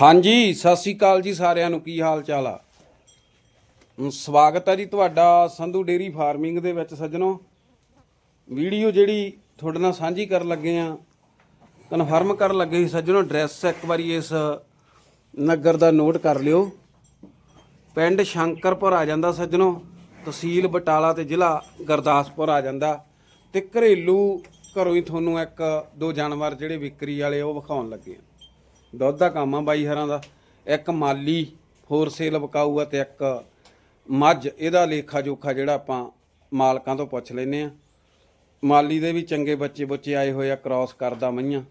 ਹਾਂਜੀ, ਸਤਿ ਸ੍ਰੀ ਅਕਾਲ ਜੀ ਸਾਰਿਆਂ ਨੂੰ, ਕੀ ਹਾਲ ਚਾਲ ਆ? ਸਵਾਗਤ ਹੈ ਜੀ ਤੁਹਾਡਾ ਸੰਧੂ ਡੇਰੀ ਫਾਰਮਿੰਗ ਦੇ ਵਿੱਚ ਸੱਜਣੋ। ਵੀਡੀਓ ਜਿਹੜੀ ਤੁਹਾਡੇ ਨਾਲ ਸਾਂਝੀ ਕਰਨ ਲੱਗੇ ਆ, ਕਨਫਰਮ ਕਰਨ ਲੱਗੇ ਸੀ ਸੱਜਣੋ, ਐਡਰੈਸ ਇੱਕ ਵਾਰੀ ਇਸ ਨਗਰ ਦਾ ਨੋਟ ਕਰ ਲਿਓ। ਪਿੰਡ ਸ਼ੰਕਰਪੁਰ ਆ ਜਾਂਦਾ ਸੱਜਣੋ, ਤਹਿਸੀਲ ਬਟਾਲਾ ਤੇ ਜ਼ਿਲ੍ਹਾ ਗੁਰਦਾਸਪੁਰ ਆ ਜਾਂਦਾ ਤੇ ਘਰੇਲੂ ਘਰੋਂ ਹੀ ਤੁਹਾਨੂੰ ਇੱਕ ਦੋ ਜਾਨਵਰ ਜਿਹੜੇ ਵਿਕਰੀ ਵਾਲੇ ਉਹ ਵਿਖਾਉਣ ਲੱਗੇ ਆ। ਦੁੱਧ ਦਾ ਕੰਮ ਆ ਬਾਈ ਹਰਾਂ ਦਾ। ਇੱਕ ਮਾਲੀ ਹੋਰ ਸੇਲ ਵਿਕਾਊ ਆ ਤੇ ਇੱਕ ਮੱਝ, ਇਹਦਾ ਲੇਖਾ ਜੋਖਾ ਜਿਹੜਾ ਆਪਾਂ ਮਾਲਕਾਂ ਤੋਂ ਪੁੱਛ ਲੈਨੇ ਆ ਮਾਲੀ ਦੇ ਵੀ ਚੰਗੇ ਬੱਚੇ ਬੱਚੇ ਆਏ ਹੋਏ ਆ ਕ੍ਰਾਸ ਕਰਦਾ ਮਈਆਂ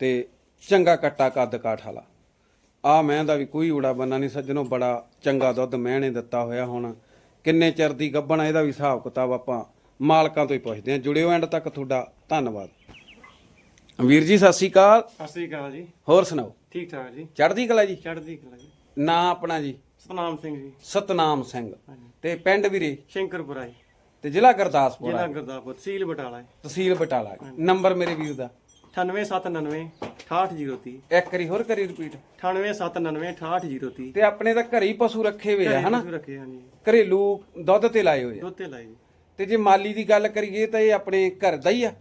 ਤੇ ਚੰਗਾ ਕੱਟਾ ਕੱਦ ਕਾਠ ਵਾਲਾ। ਆ ਮੈਂ ਦਾ ਵੀ ਕੋਈ ਊੜਾ ਬੰਨਾ ਨਹੀਂ ਸੱਜਣੋ, ਬੜਾ ਚੰਗਾ ਦੁੱਧ ਮੈਂ ਨੇ ਦਿੱਤਾ ਹੋਇਆ ਹੁਣ। ਕਿੰਨੇ ਚਿਰ ਦੀ ਗੱਭਣਾ ਇਹਦਾ ਵੀ ਹਿਸਾਬ ਕਿਤਾਬ ਆਪਾਂ ਮਾਲਕਾਂ ਤੋਂ ਹੀ ਪੁੱਛਦੇ ਆ ਜੁੜਿਓ ਐਂਡ ਤੱਕ ਤੁਹਾਡਾ ਧੰਨਵਾਦ। ਵੀਰ ਜੀ ਸਤਿ ਸ਼੍ਰੀ ਅਕਾਲ। ਸਤਿ ਸ੍ਰੀ ਅਕਾਲ ਜੀ। ਹੋਰ ਸੁਣਾਓ? ਠੀਕ ਠਾਕ ਜੀ। ਚੜ੍ਹਦੀ ਕਲਾ ਜੀ? ਚੜ੍ਹਦੀ ਕਲਾ ਜੀ। ਨਾਂ ਆਪਣਾ ਜੀ? ਸਤਨਾਮ ਸਿੰਘ ਜੀ। ਸਤਨਾਮ ਸਿੰਘ। ਹਾਂਜੀ। ਤੇ ਪਿੰਡ ਵੀਰੇ? ਸ਼ੰਕਰਪੁਰਾ ਜੀ। ਤੇ ਜ਼ਿਲ੍ਹਾ ਗੁਰਦਾਸਪੁਰ ਜ਼ਿਲ੍ਹਾ ਆ, ਗੁਰਦਾਸਪੁਰ ਤਹਿਸੀਲ ਬਟਾਲਾ ਜੀ। ਤਹਿਸੀਲ ਬਟਾਲਾ ਨੰਬਰ ਮੇਰੇ ਵੀਰ ਦਾ? 98799 68030 ਇੱਕ ਵਾਰੀ ਹੋਰ ਕਰੀ ਰਿਪੀਟ। 98799 68030 ਤੇ ਆਪਣੇ ਤਾਂ ਘਰੇ ਹੀ ਪਸ਼ੂ ਰੱਖੇ ਹੋਏ ਆ ਹਨਾ? ਰੱਖੇ ਘਰੇਲੂ ਦੁੱਧ ਤੇ ਲਾਏ ਹੋਏ ਆ। ਦੁੱਧ ਤੇ ਲਾਈ ਜੀ। ਤੇ ਜੇ ਮਾਲੀ ਦੀ ਗੱਲ ਕਰੀਏ ਤਾਂ ਇਹ ਆਪਣੇ ਘਰ ਦਾ ਹੀ ਆ।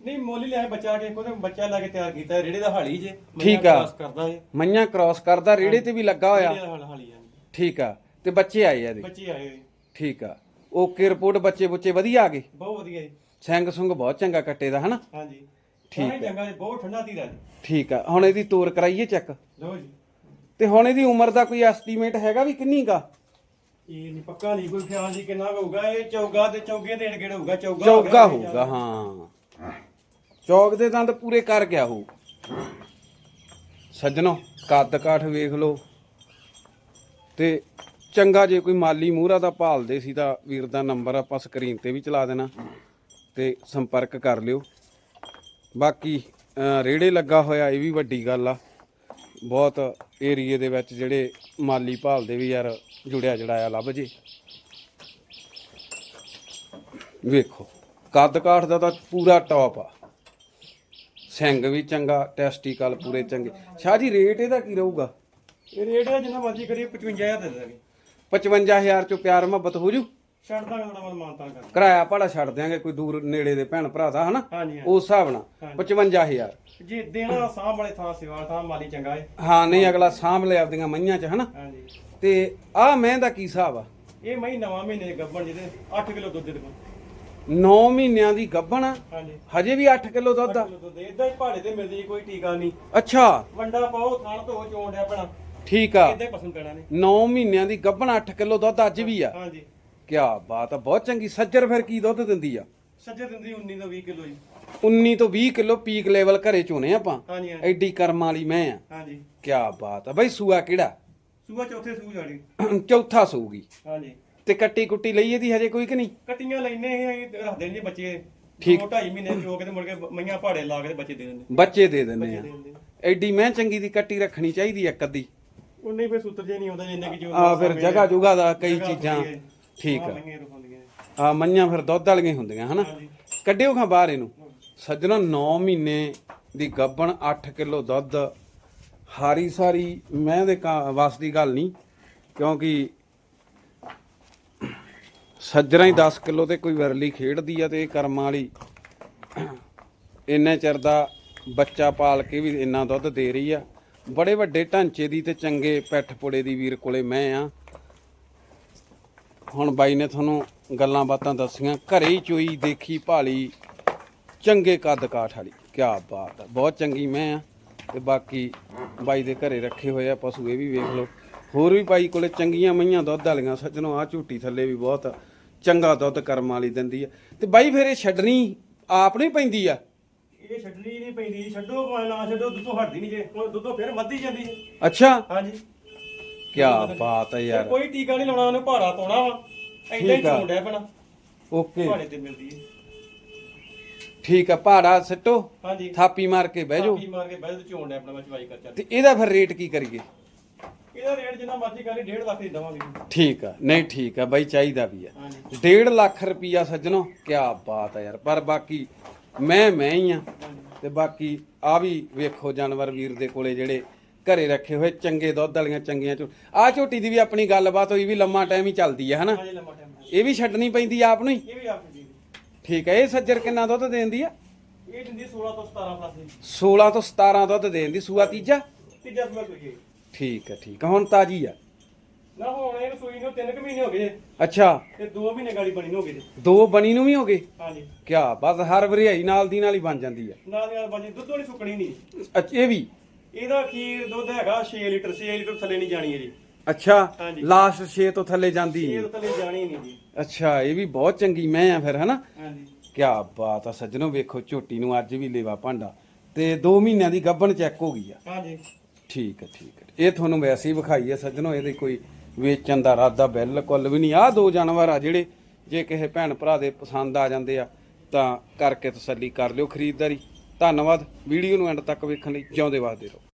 ਨਹੀਂ ਮੋਲੀ ਲਿਆ ਬੱਚਾ ਕੇ ਕੋਦੇ ਬੱਚਾ ਲਾ ਕੇ ਤਿਆਰ ਕੀਤਾ ਰੇੜੇ ਦਾ ਹਾਲੀ ਜੇ ਠੀਕ ਆ। ਕਲਾਸ ਕਰਦਾ ਜੀ ਮਈਆਂ ਕ੍ਰਾਸ ਕਰਦਾ ਰੇੜੇ ਤੇ ਵੀ ਲੱਗਾ ਹੋਇਆ। ਰੇੜੇ ਦਾ ਹਾਲ- ਹਾਲੀ ਆ। ਜੀ। ਠੀਕ ਆ ਤੇ ਬੱਚੇ ਆਏ ਆ ਇਹਦੇ। ਬੱਚੇ ਆਏ ਹੋਏ। ਠੀਕ ਆ। ਓਕੇ ਰਿਪੋਰਟ ਬੱਚੇ ਬੁੱਚੇ ਵਧੀਆ ਆ ਗਏ? ਬਹੁਤ ਵਧੀਆ ਜੀ। ਸਿੰਘ ਸੁੰਗ ਬਹੁਤ ਚੰਗਾ ਕੱਟੇ ਦਾ ਹਨਾ? ਹਾਂਜੀ। ਠੀਕ ਹੈ ਚੰਗਾ ਜੀ ਬਹੁਤ ਠੰਡਾ ਧੀਰਾ ਜੀ। ਠੀਕ ਆ। ਹੁਣ ਇਹਦੀ ਤੋਰ ਕਰਾਈਏ ਚੈੱਕ? ਲਓ ਜੀ। ਤੇ ਹੁਣ ਇਹਦੀ ਉਮਰ ਦਾ ਕੋਈ ਐਸਟੀਮੇਟ ਹੈਗਾ ਵੀ ਕਿੰਨੀ ਗਾ ਇਹ ਨਹੀਂ ਪੱਕਾ ਨਹੀਂ ਕੋਈ ਖਿਆਲ ਜੀ ਕਿੰਨਾ ਕੁ ਹੋਊਗਾ। ਇਹ ਚੌਗਾ ਤੇ ਚੌਗੇ ਦੇ ਏੜ ਹੋਊਗਾ ਚੌਗਾ ਹੋਊਗਾ ਹਾਂ। ਚੌਕ ਦੇ ਦੰਦ ਪੂਰੇ ਕਰ ਗਿਆ ਹੋ ਸੱਜਣੋ ਕੱਦ ਕਾਠ ਵੇਖ ਲਓ। ਤੇ ਚੰਗਾ ਜੇ ਕੋਈ ਮਾਲੀ ਮੂਹਰਾ ਦਾ ਭਾਲਦੇ ਸੀ ਤਾਂ ਵੀਰ ਦਾ ਨੰਬਰ ਆਪਾਂ ਸਕਰੀਨ ਤੇ ਵੀ ਚਲਾ ਦੇਣਾ ਤੇ ਸੰਪਰਕ ਕਰ ਲਿਓ। ਬਾਕੀ ਅਹ, ਰੇੜੇ ਲੱਗਾ ਹੋਇਆ ਇਹ ਵੀ ਵੱਡੀ ਗੱਲ ਆ। ਬਹੁਤ ਏਰੀਏ ਦੇ ਵਿੱਚ ਜਿਹੜੇ ਮਾਲੀ ਭਾਲਦੇ ਵੀ ਯਾਰ ਜੁੜਿਆ ਜੜਾਇਆ ਲੱਭ ਜੇ। ਵੇਖੋ ਕੱਦ ਕਾਠ ਦਾ ਤਾਂ ਪੂਰਾ ਟੌਪ ਆ। ਸਿੰਘ ਵੀ ਚੰਗਾ ਟੈਸਟੀਕਲ ਪੂਰੇ ਚੰਗੇ। ਸ਼ਾਹ ਜੀ ਰੇਟ ਇਹਦਾ ਕੀ ਰਹੂਗਾ? ਇਹ ਰੇਟ ਹੈ ਜਿੰਨਾ ਮਰਜ਼ੀ ਕਰੀਏ 55000 ਦੇ ਦਾਂਗੇ 55000 ਚੋਂ ਪਿਆਰ ਮੁਹੱਬਤ ਹੋ ਜੂ? ਛੱਡ ਦਾਂਗੇ ਉਹਨਾਂ ਮਨ ਮਾਨਤਾ ਕਰ ਕਿਰਾਇਆ ਭਾੜਾ ਛੱਡ ਦਿਆਂਗੇ ਕੋਈ ਦੂਰ ਨੇੜੇ ਦੇ ਭੈਣ ਭਰਾ ਦਾ ਹਨਾ? ਹਾਂਜੀ ਉਸ ਹਿਸਾਬ ਨਾਲ 55000 ਹਾਂਜੀ ਜੇ ਦੇਣਾ ਸਾਂਭ ਵਾਲੇ ਥਾਂ ਸਿਵਾ ਥਾਂ ਮਾਲੀ ਚੰਗਾ ਹੈ ਹਾਂ ਨਹੀਂ ਅਗਲਾ ਸਾਂਭ ਲਿਆ ਆਪਦੀਆਂ ਮਈਆਂ ਚ ਹਨਾ? ਹਾਂਜੀ। ਤੇ ਆਹ ਮੈਂ ਦਾ ਕੀ ਹਿਸਾਬ ਆ? ਇਹ ਮਈ ਨਵਾਂ ਮਹੀਨੇ ਦੇ ਗੱਬਣ ਜਿਹਦੇ 8 ਕਿਲੋ ਦੁੱਧ ਦੇ ਦੇਵਾਂ 9 ਮਹੀਨਿਆਂ ਦੀ ਗੱਭਣ ਆ। ਹਾਂਜੀ। ਹਜੇ ਵੀ 8 ਕਿਲੋ ਦੁੱਧ ਆ। ਦੁੱਧ ਇਦਾਂ ਹੀ ਪਹਾੜੇ ਤੇ ਮਿਲਦੀ ਕੋਈ ਟੀਕਾ ਨਹੀਂ। ਅੱਛਾ। ਵੰਡਾ ਪਾਓ ਥਾਣ ਤੋਂ ਚੋਣ ਡਿਆ ਪਣਾ ਠੀਕ ਆ। ਇਦਾਂ ਹੀ ਪਸੰਦ ਪੈਣਾ ਨੇ 9 ਮਹੀਨਿਆਂ ਦੀ ਗੱਭਣ 8 ਕਿਲੋ ਦੁੱਧ ਅੱਜ ਵੀ ਆ। ਹਾਂਜੀ। ਕੀ ਬਾਤ ਆ ਬਹੁਤ ਚੰਗੀ। ਸੱਜਰ ਫਿਰ ਕੀ ਦੁੱਧ ਦਿੰਦੀ ਆ? ਸੱਜੇ ਦਿੰਦੀ 19 ਤੋਂ 20 ਕਿਲੋ ਜੀ। 19 ਤੋਂ 20 ਕਿਲੋ ਪੀਕ ਲੈਵਲ ਘਰੇ ਚੋਨੇ ਆਪਾਂ। ਹਾਂਜੀ ਹਾਂਜੀ। ਐਡੀ ਕਰਮਾਂ ਵਾਲੀ ਮੈਂ ਆ। ਹਾਂਜੀ। ਕੀ ਬਾਤ ਆ। ਬਈ ਸੂਆ ਕਿਹੜਾ? ਸੂਆ ਚੌਥੇ ਸੂ ਜਾੜੀ ਚੌਥਾ ਸੂਗੀ। ਹਾਂਜੀ। ਤੇ ਕੱਟੀ ਕੁੱਟੀ ਲਈ ਇਹਦੀ ਹਜੇ ਕੋਈ ਕਿ ਨਹੀਂ? ਕਟੀਆਂ ਲੈਨੇ ਇਹ ਰੱਖਦੇ ਨੇ ਬੱਚੇ। ਠੀਕ। ਦੋ ਢਾਈ ਮਹੀਨੇ ਚੋ ਕੇ ਤੇ ਮੁੜ ਕੇ ਮਈਆਂ ਪਹਾੜੇ ਲਾ ਕੇ ਤੇ ਬੱਚੇ ਦੇ ਦਿੰਦੇ। ਬੱਚੇ ਦੇ ਦਿੰਦੇ ਆ। ਐਡੀ ਮੈਂ ਚੰਗੀ ਦੀ ਕੱਟੀ ਰੱਖਣੀ ਚਾਹੀਦੀ ਆ ਇੱਕ ਅੱਧੀ। ਉਹਨੇ ਫਿਰ ਸੂਤਰ ਜੇ ਨਹੀਂ ਆਉਂਦਾ ਜਿੰਨੇ ਕਿ ਜੋ ਆ ਫਿਰ ਜਗ੍ਹਾ ਜੁਗਾ ਦਾ ਕਈ ਚੀਜ਼ਾਂ। ਹੈ। ਠੀਕ ਆ। ਆ ਮੰਨਿਆ ਫਿਰ ਦੁੱਧ ਵਾਲੀਆਂ ਹੀ ਹੁੰਦੀਆਂ ਹਨਾ? ਕੱਢਿਓ ਖਾਂ ਬਾਹਰ ਇਹਨੂੰ। ਸੱਜਣਾ 9 ਮਹੀਨੇ ਦੀ ਗੱਬਣ 8 ਕਿਲੋ ਦੁੱਧ। ਹਾਰੀ ਸਾਰੀ ਮੈਂ ਦੇ ਵੱਸ ਦੀ ਗੱਲ ਨਹੀਂ ਕਿਉਂਕਿ ਸੱਜਰਾਂ ਹੀ 10 ਕਿਲੋ ਤੇ ਕੋਈ ਵਿਰਲੀ ਖੇਡਦੀ ਆ ਤੇ ਇਹ ਕਰਮਾਂ ਵਾਲੀ। ਇੰਨੇ ਚਿਰ ਦਾ ਬੱਚਾ ਪਾਲ ਕੇ ਵੀ ਇੰਨਾ ਦੁੱਧ ਦੇ ਰਹੀ ਆ। ਬੜੇ ਵੱਡੇ ਢਾਂਚੇ ਦੀ ਤੇ ਚੰਗੇ ਪੈਠ ਪੁੜੇ ਦੀ ਵੀਰ ਕੋਲੇ ਮੈਂ ਆ। ਹੁਣ ਬਾਈ ਨੇ ਤੁਹਾਨੂੰ ਗੱਲਾਂ ਬਾਤਾਂ ਦੱਸੀਆਂ, ਘਰੇ ਹੀ ਚੋਈ, ਦੇਖੀ, ਭਾਲੀ, ਚੰਗੇ ਕੱਦ ਕਾਠ ਵਾਲੀ। ਕੀ ਬਾਤ ਆ, ਬਹੁਤ ਚੰਗੀ ਮੈਂ ਆ। ਤੇ ਬਾਕੀ ਬਾਈ ਦੇ ਘਰੇ ਰੱਖੇ ਹੋਏ ਆ, ਪਸ਼ੂ ਇਹ ਵੀ ਵੇਖ ਲਓ। ਹੋਰ ਵੀ ਬਾਈ ਕੋਲੇ ਚੰਗੀਆਂ ਮਈਆਂ ਦੁੱਧ ਵਾਲੀਆਂ, ਸੱਜਣੋ ਆ ਝੂਟੀ ਥੱਲੇ ਵੀ ਬਹੁਤ ਚੰਗਾ ਦੁੱਧ ਕਰਮ ਵਾਲੀ ਦਿੰਦੀ ਆ। ਤੇ ਬਾਈ ਫਿਰ ਇਹ ਛੱਡਣੀ ਆਪ ਨਹੀਂ ਪੈਂਦੀ ਆ? ਇਹ ਛੱਡਣੀ ਨਹੀਂ ਪੈਂਦੀ ਛੱਡੋ ਭਾਵੇਂ ਨਾ ਛੱਡੋ ਦੁੱਧੋਂ ਹਟਦੀ ਨਹੀਂ ਜੇ। ਉਹ ਦੁੱਧੋਂ ਫਿਰ ਵੱਧਦੀ ਜਾਂਦੀ ਹੈ ਅੱਛਾ। ਹਾਂਜੀ। ਕੀ ਬਾਤ ਆ ਤੇ ਯਾਰ। ਕੋਈ ਟੀਕਾ ਨਹੀਂ ਲਾਉਣਾ ਉਹਨੇ ਭਾੜਾ ਪਾਉਣਾ ਵਾ। ਐਦਾਂ ਹੀ ਠੀਕ ਆ। ਪੈਣਾ ਓਕੇ। ਪਹਾੜੇ ਤੇ ਮਿਲਦੀ ਹੈ ਠੀਕ ਆ ਪਹਾੜਾ ਸਿੱਟੋ। ਹਾਂਜੀ। ਥਾਪੀ ਮਾਰ ਕੇ ਬਹਿ ਜਾਓ। ਥਾਪੀ ਮਾਰ ਕੇ ਬੈਲ ਚੋਣ ਡਿਆ ਆਪਣਾ ਚਵਾਈ ਕਰ ਚੱਲ ਤੇ ਇਹਦਾ ਫਿਰ ਰੇਟ ਕੀ ਕਰੀਏ? ਇਹਦਾ ਰੇਟ ਜਿੰਨਾ ਮਰਜ਼ੀ ਕਰੀ 1.5 ਲੱਖ ਦੀ ਦਵਾਂਗੇ। ਠੀਕ ਆ। ਨਹੀਂ ਠੀਕ ਆ ਬਾਈ ਚਾਹੀਦਾ ਵੀ ਆ। ਹਾਂਜੀ। 1.5 ਲੱਖ ਰੁਪਈਆ ਸੱਜਣੋ ਕੀ ਬਾਤ ਆ ਯਾਰ। ਪਰ ਬਾਕੀ ਮੈਂ ਮੈਂ ਹੀ ਆ। ਤੇ ਬਾਕੀ ਆ ਵੀ ਵੇਖੋ ਜਾਨਵਰ ਵੀਰ ਦੇ ਕੋਲੇ ਜਿਹੜੇ ਘਰੇ ਰੱਖੇ ਹੋਏ ਚੰਗੇ ਦੁੱਧ ਵਾਲੀਆਂ ਚੰਗੀਆਂ ਝੋ ਆ ਝੋਟੀ ਦੀ ਵੀ ਆਪਣੀ ਗੱਲਬਾਤ ਹੋਈ ਵੀ ਲੰਮਾ ਟਾਈਮ ਹੀ ਚੱਲਦੀ ਹੈ ਹਨਾ? ਹਾਂਜੀ ਲੰਮਾ ਟਾਈਮ ਇਹ ਵੀ ਛੱਡਣੀ ਪੈਂਦੀ ਆ ਆਪ ਨੂੰ ਹੀ? ਇਹ ਵੀ ਆਪ ਜੀ ਠੀਕ ਹੈ ਇਹ ਸੱਜਰ ਕਿੰਨਾ ਦੁੱਧ ਦੇਂਦੀ ਆ? ਇਹ ਦਿੰਦੀ 16 ਤੋਂ 17 ਪਲੱਸ ਜੀ 16 ਤੋਂ 17 ਦੁੱਧ ਦੇਂਦੀ। ਸੂਆ ਤੀਜਾ? ਤੀਜਾ ਸੂਆ ਕੋਈ ਠੀਕ ਹੈ ਠੀਕ ਹੈ। ਹੁਣ ਤਾਜੀ ਆ। ਨਾ ਹੁਣ ਇਹਨੂੰ ਸੂਈ ਨੂੰ 3 ਕੁ ਮਹੀਨੇ ਹੋ ਗਏ ਜੇ, ਅੱਛਾ। ਤੇ 2 ਮਹੀਨੇ ਗਾੜੀ ਬਣੀ ਨੂੰ ਹੋ ਗਏ ਜੀ। ਦੋ ਬਣੀ ਨੂੰ ਵੀ ਹੋ ਗਏ? ਹਾਂਜੀ। ਕਿਆ ਬਸ ਹਰ ਵਰਿਆਈ ਨਾਲ ਦੀ ਨਾਲ ਹੀ ਬਣ ਜਾਂਦੀ ਆ। ਨਾਲ ਦੀ ਨਾਲ ਬਾਜੀ ਦੁੱਧ ਵਾਲੀ ਸੁੱਕਣੀ ਨਹੀਂ ਅੱਛਾ ਇਹ ਵੀ? ਇਹਦਾ ਖੀਰ ਦੁੱਧ ਹੈਗਾ 6 ਲੀਟਰ 6 ਲੀਟਰ ਥੱਲੇ ਨਹੀਂ ਜਾਣੀ ਹੈ ਜੀ ਅੱਛਾ ਹਾਂਜੀ। ਲਾਸਟ 6 ਤੋਂ ਥੱਲੇ ਜਾਂਦੀ ਇਹ ਨਹੀਂ ਥੱਲੇ ਜਾਣੀ ਨਹੀਂ ਜੀ। ਅੱਛਾ ਇਹ ਵੀ ਬਹੁਤ ਚੰਗੀ ਮੈਂ ਆ ਫਿਰ ਹਨਾ? ਹਾਂਜੀ। ਕਿਆ ਬਾਤ ਆ ਸੱਜਣੋ ਵੇਖੋ ਝੋਟੀ ਨੂੰ ਅੱਜ ਵੀ ਲੇਵਾ ਭਾਂਡਾ। ਤੇ 2 ਮਹੀਨਿਆਂ ਦੀ ਗੱਭਣ ਚੈੱਕ ਹੋ ਗਈ ਆ। ਹਾਂਜੀ। ਠੀਕ ਹੈ ਠੀਕ ਹੈ। ਇਹ ਤੁਹਾਨੂੰ ਵੈਸੇ ਹੀ ਵਿਖਾਈ ਹੈ ਸੱਜਣੋ, ਇਹਦੇ ਕੋਈ ਵੇਚਣ ਦਾ ਇਰਾਦਾ ਬਿਲਕੁਲ ਵੀ ਨਹੀਂ। ਆਹ ਦੋ ਜਾਨਵਰ ਆ ਜਿਹੜੇ, ਜੇ ਕਿਸੇ ਭੈਣ ਭਰਾ ਦੇ ਪਸੰਦ ਆ ਜਾਂਦੇ ਆ, ਤਾਂ ਕਰਕੇ ਤਸੱਲੀ ਕਰ ਲਿਓ ਖਰੀਦਦਾਰੀ। ਧੰਨਵਾਦ। ਵੀਡੀਓ ਨੂੰ ਐਂਡ ਤੱਕ ਵੇਖਣ ਲਈ ਜਿਉਂਦੇ ਵਾਸਤੇ ਰਹੋ।